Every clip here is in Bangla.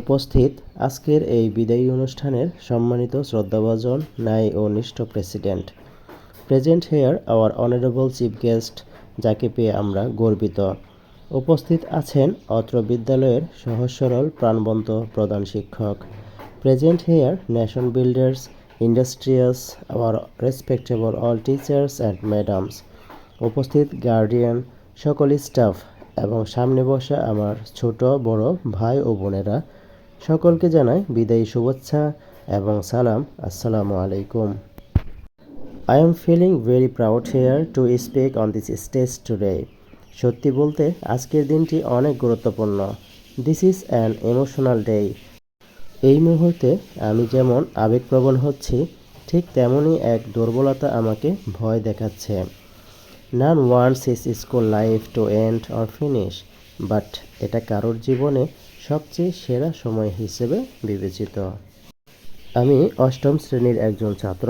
উপস্থিত আজকের এই বিদায়ী অনুষ্ঠানের সম্মানিত শ্রদ্ধাভাজন ন্যায় ও নিষ্ঠ president. Present here our honourable chief guest, যাকে পেয়ে আমরা গর্বিত। উপস্থিত আছেন অত্র বিদ্যালয়ের সহজ সরল প্রাণবন্ত প্রধান শিক্ষক। Present here nation builders industrious our respectable all teachers and madams. উপস্থিত গার্ডিয়ান, সকল স্টাফ এবং সামনে বসা আমার ছোট, বড় ভাই ও বোনেরা সকলকে জানাই বিদায়ী শুভেচ্ছা এবং সালাম। আসসালামু আলাইকুম। I am feeling very proud here to speak on this stage today সত্যি বলতে, আজকের দিনটি অনেক গুরুত্বপূর্ণ। This is an emotional day এই মুহূর্তে আমি যেমন আবেগপ্রবণ হচ্ছি, ঠিক তেমনই এক দুর্বলতা আমাকে ভয় দেখাচ্ছে। None wants his school life to end or finish but এটা কারোর জীবনে সবচেয়ে সেরা সময় হিসেবে বিবেচিত। আমি অষ্টম শ্রেণির একজন ছাত্র।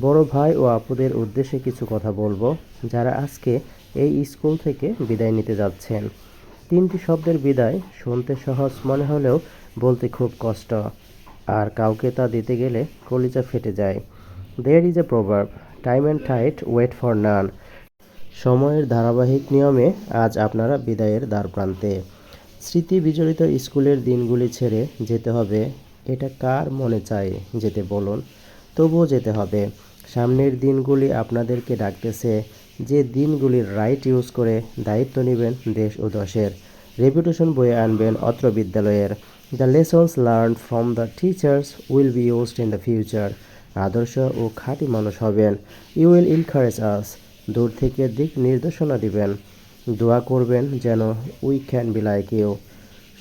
বড় ভাই ও আপুদের উদ্দেশ্যে কিছু কথা বলব। যারা আজকে এই স্কুল থেকে বিদায় নিতে যাচ্ছেন। তিনটি শব্দের বিদায় শুনতে সহজ মনে হলেও বলতে খুব কষ্ট। আর কাউকে তা দিতে গেলে কলিজা ফেটে যায়। দেয়ার ইজ এ প্রভাব time and tide wait for none সময়ের ধারাবাহিক নিয়মে আজ আপনারা বিদায়ের দ্বারপ্রান্তে স্মৃতি বিজড়িত স্কুলের দিনগুলি ছেড়ে যেতে হবে। এটা কার মনে চায় যেতে বলুন? তবুও যেতে হবে। সামনের দিনগুলি আপনাদেরকে ডাকতেছে। যে দিনগুলির রাইট ইউজ করে দায়িত্ব নেবেন দেশ ও দশের। রেপুটেশন বয়ে আনবেন অত্র বিদ্যালয়ের। The lessons learn from the teachers will be used in the future আদর্শ ও খাঁটি মানুষ হবেন। ইউ উইল ইনকারেজ আস দূর থেকে দিক নির্দেশনা দিবেন। দোয়া করবেন যেন উই ক্যান বি ইউ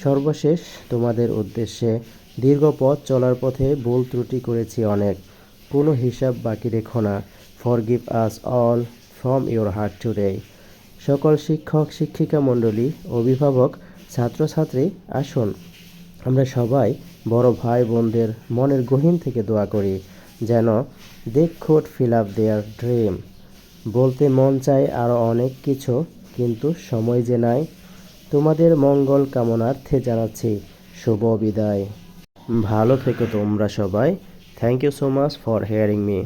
সর্বশেষ তোমাদের উদ্দেশ্যে দীর্ঘ পথ চলার পথে ভুল ত্রুটি করেছি অনেক। কোনো হিসাব বাকি রেখো না। Forgive us all from your heart today সকল শিক্ষক, শিক্ষিকা মণ্ডলী, অভিভাবক, ছাত্রছাত্রী, আসুন। আমরা সবাই বড় ভাই বোনদের মনের গহীন থেকে দোয়া করি। যেন they could fill up their dream. বলতে মন চায় আরও অনেক কিছু, কিন্তু সময় যে নাই। তোমাদের মঙ্গল কামনার্থে জানাচ্ছি। শুভ বিদায়। ভালো থেকো তোমরা সবাই। Thank you so much for hearing me